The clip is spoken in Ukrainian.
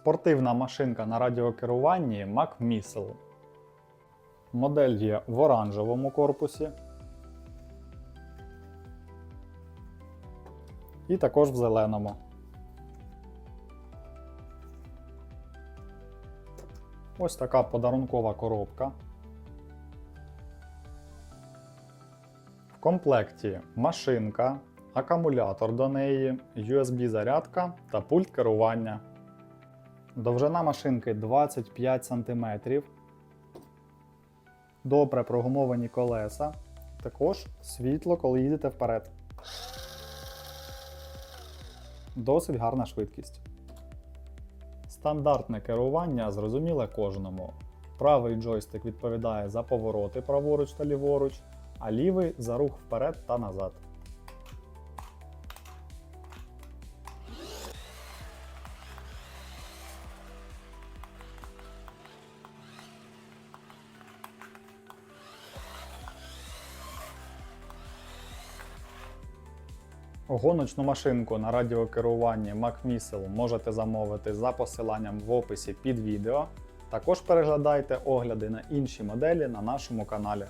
Спортивна машинка на радіокеруванні Mac Missile. Модель є в оранжевому корпусі. І також в зеленому. Ось така подарункова коробка. В комплекті машинка, акумулятор до неї, USB-зарядка та пульт керування. Довжина машинки 25 см. Добре прогумовані колеса. Також світло, коли їдете вперед. Досить гарна швидкість. Стандартне керування зрозуміле кожному. Правий джойстик відповідає за повороти праворуч та ліворуч, а лівий за рух вперед та назад. Гоночну машинку на радіокеруванні MacMissile можете замовити за посиланням в описі під відео. Також переглядайте огляди на інші моделі на нашому каналі.